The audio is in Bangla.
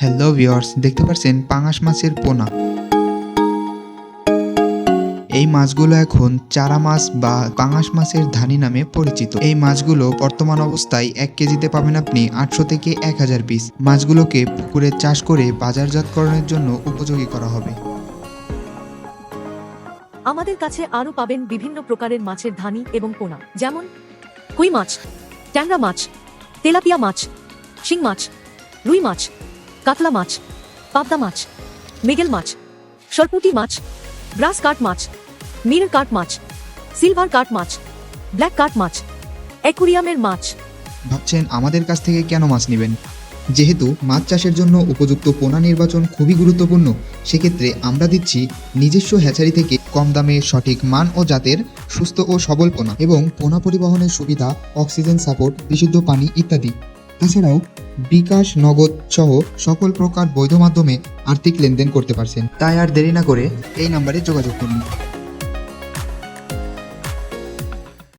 হ্যালো ভিওর্স দেখতে পাচ্ছেন পাঙাশ মাছের পোনা। এই মাছগুলো এখন চারা মাছ বা পাঙাশ মাছের ধানি নামে পরিচিত। এই মাছগুলো বর্তমান অবস্থায় এক কেজিতে পাবেন আপনি আটশো থেকে এক হাজার পিস মাছগুলোকে পুকুরে চাষ করে বাজারজাতকরণের জন্য উপযোগী করা হবে। আমাদের কাছে আরও পাবেন বিভিন্ন প্রকারের মাছের ধানি এবং পোনা, যেমন কই মাছ, ট্যাংরা মাছ, তেলাপিয়া মাছ, শিং মাছ, রুই মাছ কাতলা মাছ, পাবদা মাছ, মেগেল মাছ, সরপুটি মাছ গ্রাস কাট মাছ মিরর কাট মাছ, সিলভার কাট মাছ, ব্ল্যাক কাট মাছ, অ্যাকুরিয়ামের মাছ। ভাবছেন আমাদের কাছ থেকে কেন মাছ নেবেন? যেহেতু মাছ চাষের জন্য উপযুক্ত পোনা নির্বাচন খুবই গুরুত্বপূর্ণ, সেক্ষেত্রে আমরা দিচ্ছি নিজস্ব হ্যাচারি থেকে কম দামে সঠিক মান ও জাতের সুস্থ ও সবল পোনা এবং পোনা পরিবহনের সুবিধা, অক্সিজেন সাপোর্ট, বিশুদ্ধ পানি ইত্যাদি। তাছাড়াও বিকাশ, নগদ সহ সকল প্রকার বৈধ মাধ্যমে আর্থিক লেনদেন করতে পারছেন। তাই আর দেরি না করে এই নাম্বারে যোগাযোগ করুন।